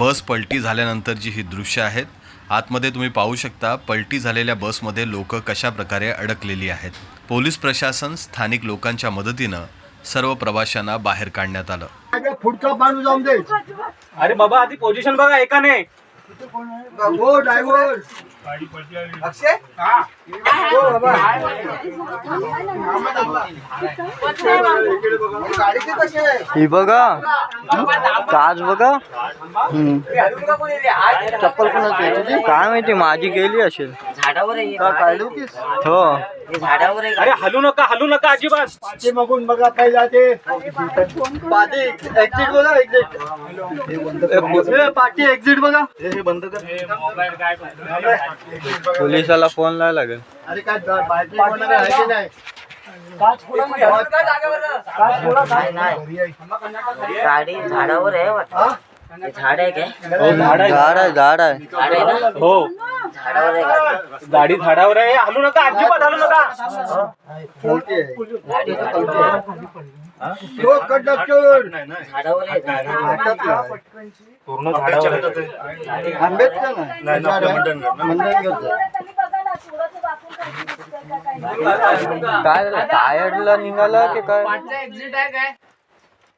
बस पलटी झाल्यानंतरची ही दृश्य आहेत. आतमध्ये तुम्ही पाहू शकता पलटी झालेल्या बसमध्ये लोक कशा प्रकारे अडकलेली आहेत. पोलीस प्रशासन स्थानिक लोकांच्या मदतीनं सर्व प्रवाशांना बाहेर काढण्यात आलं. पुढचा माणूस जाऊन दे. अरे बाबा आधी पोझिशन बघा एकाने. हो अक्षय? बगा ही बघा। काच बघा। चप्पल कोणाची काय माहिती माझी गेली असेल. झाडावर आहे. का काढू की हो. झाडावर आहे. अरे हलू नका हलू नका अजिबात. बघा पहिला ते एक्झिट बघा एक्झिट पाठी एक्झिट बघा. हे बंद कर. पोलिसाला फ़ोन लावा लागेल. अरे काय आहे की नाही. गाडी झाडावर आहे झाड आहे काय? झाड आहे झाड आहे झाड आहे. हो आहे गाडी. गाडी झाडावर आहे हलू नका अजिबात हलू नका. तो कंडक्टर. पूर्ण झाडावर. आंबेडकर नाही. काय टायरला निघाला की काय कशावर आहे ते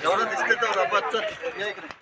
जेवढं दिसतं तेवढं बस, चल, या इकडे.